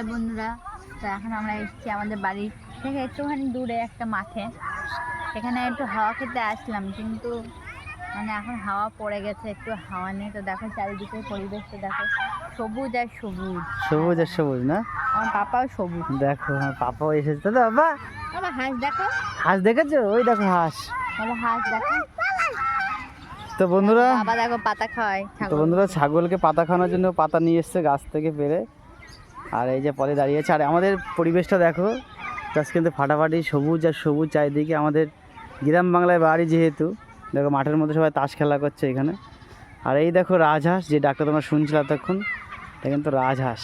তো বন্ধুরা তো এখন আমরা এসেছি আমাদের বাড়ি থেকে একটুখানি দূরে একটা মাঠে। এখানে একটু হাওয়া খেতে আসলাম কিন্তু মানে এখন হাওয়া পড়ে গেছে একটু হাওয়া নেই। তো দেখো চারিদিকে পরিবেশটা দেখো সবুজ আর সবুজ। সবুজ আর সবুজ না? আমার পাপাও সবুজ। দেখো আমার পাপাও এসেছে। তো বাবা বাবা হাঁস দেখো। হাঁস দেখেছ? ওই দেখো হাঁস। বাবা হাঁস দেখো। তো বন্ধুরা বাবা দেখো পাতা খাওয়ায় তো বন্ধুরা ছাগলকে পাতা খাওয়ানোর জন্য পাতা নিয়ে এসছে গাছ থেকে পেরে আর এই যে পরে দাঁড়িয়েছে আর আমাদের পরিবেশটা দেখো জাস্ট কিন্তু ফাটাফাটি, সবুজ আর সবুজ চারিদিকে আমাদের গ্রাম বাংলায় বাড়ি যেহেতু। দেখো মাঠের মধ্যে সবাই তাস খেলা করছে এখানে। আর এই দেখো রাজহাঁস, যে ডাক্তার তোমরা শুনছিল এতক্ষণ এটা কিন্তু রাজহাঁস।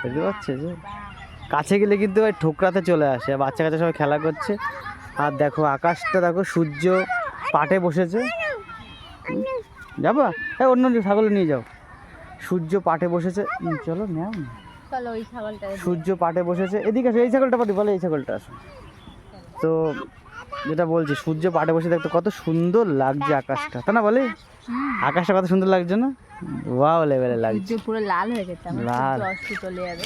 বুঝতে পাচ্ছে যে? কাছে গেলে কিন্তু ওই ঠোকরাতে চলে আসে বাচ্চা কাচ্চা সবাই খেলা করছে। আর দেখো আকাশটা, দেখো সূর্য পাটে বসেছে। যাবা? হ্যাঁ অন্য ছাগল নিয়ে যাও। সূর্য পাটে বসেছে। চলো না। চলো ওই ছাগলটা সূর্য পাটে বসেছে। এদিকে আসো এই ছাগলটা পাটি বলে এই ছাগলটা আসো। তো যেটা বলছি সূর্য পাটে বসে দেখতে কত সুন্দর লাগছে আকাশটা। তা না বলে? আকাশটা কত সুন্দর লাগছে না? ওয়াও লেভেলে লাগছে। পুরো লাল হয়ে গেছে লাল। চলে যাবে।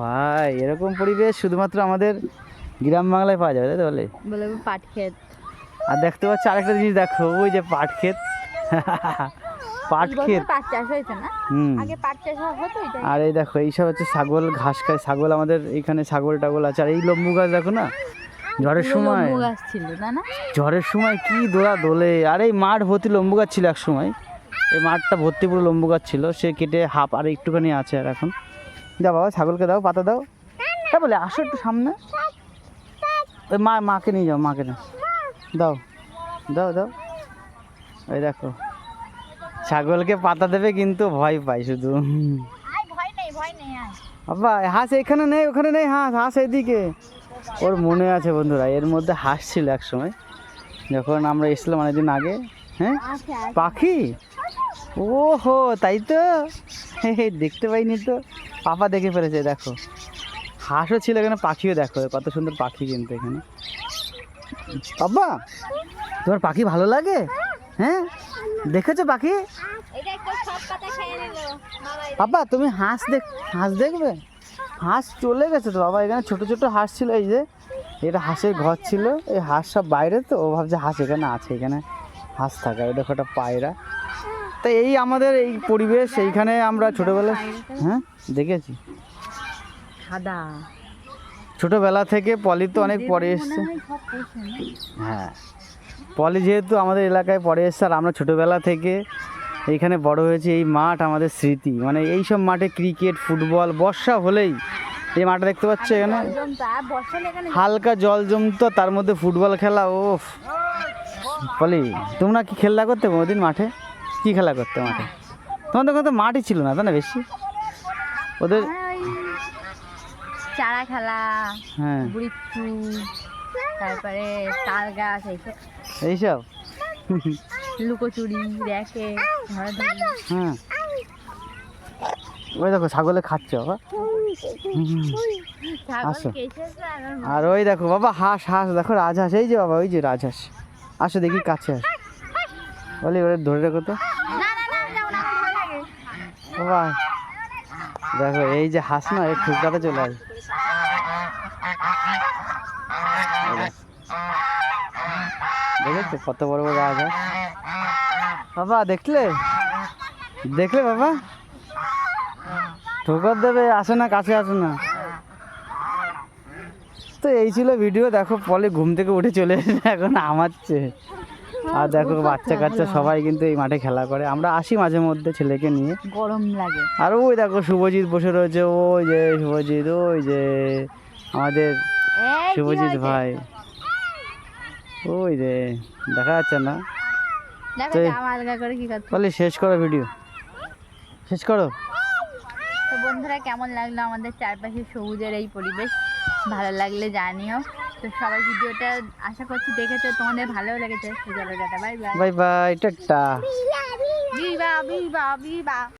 ভাই এরকম পরিবেশ শুধুমাত্র আমাদের গ্রাম বাংলায় পাওয়া যাবে তাই তো বলে? বলে পাট ক্ষেত। আর দেখতে পাচ্ছি আরেকটা জিনিস দেখো ওই যে পাট ক্ষেত। পাট ক্ষেত। পাট চাষ হয়েছে না? আগে পাট চাষ হতো আর এই দেখো এইসব হচ্ছে ছাগল ঘাস খায়। ছাগল আমাদের এখানে ছাগল টাগল আছে। আর এই লম্বু গাছ দেখো না? ঝড়ের সময়। ছিল না না? ঝড়ের সময় কি দোলা দোলে। আর এই মাঠ ভর্তি লম্বু গাছ ছিল এক সময়। এই মাঠটা ভর্তি পুরো লম্বু গাছ ছিল। সে কেটে হাফ আর একটুখানি আছে আর এখন। দাও বাবা ছাগলকে দাও পাতা দাও। তা বলে আসো একটু সামনে। ওই মা মাকে নিয়ে যাও মাকে নাও দাও দাও দাও। এই দেখো। ছাগলকে পাতা দেবে কিন্তু ভয় পাই শুধু। বাবা হাঁস এখানে নেই ওখানে নেই হাঁস হাঁস এদিকে। ওর মনে আছে বন্ধুরা এর মধ্যে হাঁস ছিল এক সময় যখন আমরা এসেছিলাম অনেকদিন আগে হ্যাঁ? আছে আছে পাখি? ও হো তাই তো? দেখতে পাইনি তো। পাপা দেখে ফেলেছে দেখো। হাঁসও ছিল এখানে পাখিও দেখো কত সুন্দর পাখি কিন্তু এখানে। বাবা তোমার পাখি ভালো লাগে? হ্যাঁ? দেখেছ পাখি? এটা একটা সব পাতা খেয়ে নিল বাবা তুমি হাঁস দেখ হাঁস দেখবে? হাঁস চলে গেছে তো বাবা এখানে ছোট ছোট হাঁস ছিল এই যে। এটা হাঁসের ঘর ছিল এই হাঁস সব বাইরে তো ও ভাবছে হাঁস এখানে আছে এখানে হাঁস থাকা এই দেখো একটা পায়রা। তো এই আমাদের এই পরিবেশ এইখানে আমরা ছোটোবেলা হ্যাঁ দেখেছি। সাদা ছোটোবেলা থেকে পলি তো অনেক পরে এসছে? হ্যাঁ। পলি যেহেতু আমাদের এলাকায় পরে এসছে আর আমরা ছোটোবেলা থেকে এইখানে বড় হয়েছে এই মাঠ আমাদের স্মৃতি। মানে এই সব মাঠে ক্রিকেট ফুটবল বর্ষা হলেই এই মাঠটা দেখতে পাচ্ছ এখানে? হালকা জল জমতো তার মধ্যে ফুটবল খেলা ও পলি তোমরা কি খেলা করতে কোনোদিন মাঠে? কি খেলা করতে মাঠে? তোমাদের কথা মাঠই ছিল না তাই না বেশি? ওদের চারা খেলা হ্যাঁ। তারপরে তাল গাছ এইসব। এইসব? লুকোচুরি ধরাধরি। হ্যাঁ। ওই দেখো ছাগলে খাচ্ছে বাবা আসো। আর ওই দেখো বাবা হাঁস হাঁস দেখো রাজহাঁস। এই যে বাবা ওই যে রাজহাঁস। আসো দেখি কাছে আস। বলি ওরা ধরে রেখো তো। বাবা দেখো এই যে হাঁস না এই ঠুকরাতে চলে আসে এই দেখো। দেখেছ কত বড় বড় রাজহাঁস বাবা দেখলে? দেখলে বাবা? ঠোকর দেবে আসে না কাছে আসে না। তো এই ছিল ভিডিও দেখো পলে ঘুম থেকে উঠে চলে এসে এখন আমাচ্ছে আর দেখো বাচ্চা কাচ্চা সবাই কিন্তু এই মাঠে খেলা করে। আমরা আসি মাঝে মধ্যে ছেলেকে নিয়ে। গরম লাগে। আর ওই দেখো শুভজিৎ বসে রয়েছে। ওই যে শুভজিৎ ওই যে আমাদের শুভজিৎ ভাই। ওই রে দেখা যাচ্ছে না। দেখো তো- জামা আলগা করে কি করছে বলে শেষ করো ভিডিও শেষ করো। তো বন্ধুরা কেমন লাগল আমাদের চারপাশে সবুজের এই পরিবেশ? ভালো লাগলে জানিও। তো সবাই ভিডিওটা আশা করছি দেখেছ তোমাদের ভালো লেগেছে। Bye bye. By bye tata. বিবা বিবা বিবা